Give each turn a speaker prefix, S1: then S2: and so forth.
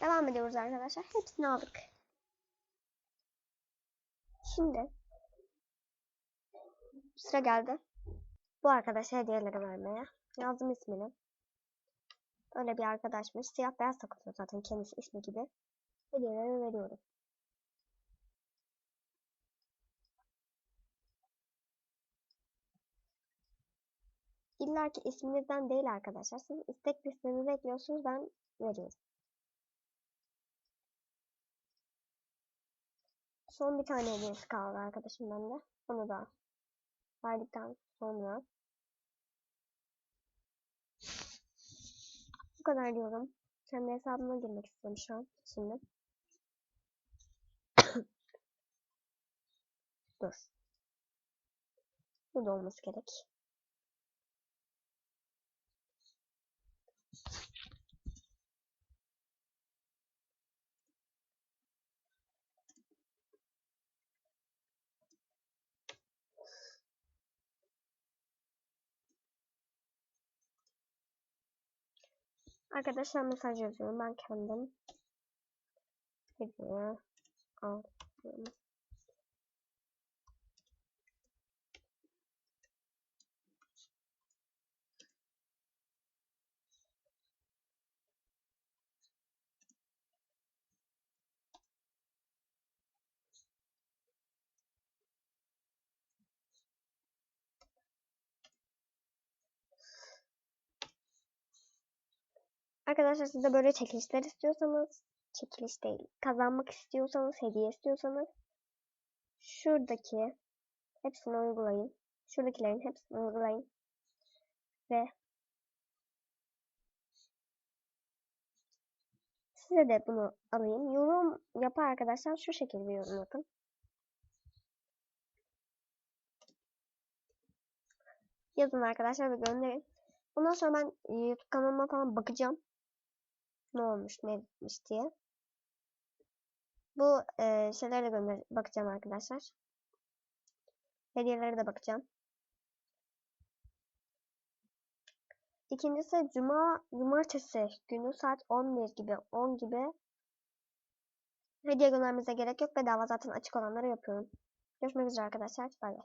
S1: Devam ediyoruz arkadaşlar. Hepsini aldık. Şimdi sıra geldi. Bu arkadaşa hediyeleri vermeye. Yazdım ismini. Öyle bir arkadaşmış. Siyah beyaz takılıyor zaten kendisi ismi gibi. Hediyeleri veriyorum. İlla ki isminizden değil arkadaşlar. Siz istek listenize ekliyorsunuz. Ben veriyorum. Son bir tane hediyesi kaldı arkadaşım bende. Onu da verdikten sonra bu kadar diyorum. Kendi hesabıma girmek istiyorum şu an. Şimdi. Dur. Bu da olması gerek. Arkadaşlar mesaj yazıyorum ben kendim. Hediye aldım. Arkadaşlar siz de böyle çekilişler istiyorsanız, çekiliş değil, kazanmak istiyorsanız, hediye istiyorsanız şuradaki hepsini uygulayın. Şuradakilerin hepsini uygulayın. Ve size de bunu alayım. Yorum yapar arkadaşlar şu şekilde yorum yapın. Yazın arkadaşlar ve gönderin. Ondan sonra ben YouTube kanalıma falan bakacağım. Ne olmuş, ne bitmiş diye. Bu e, şeylere de bakacağım arkadaşlar. Hediyelere de bakacağım. İkincisi cuma, cumartesi günü saat 11 gibi, 10 gibi hediye göndermenize gerek yok. Bedava zaten açık olanları yapıyorum. Görüşmek üzere arkadaşlar. Bay bay.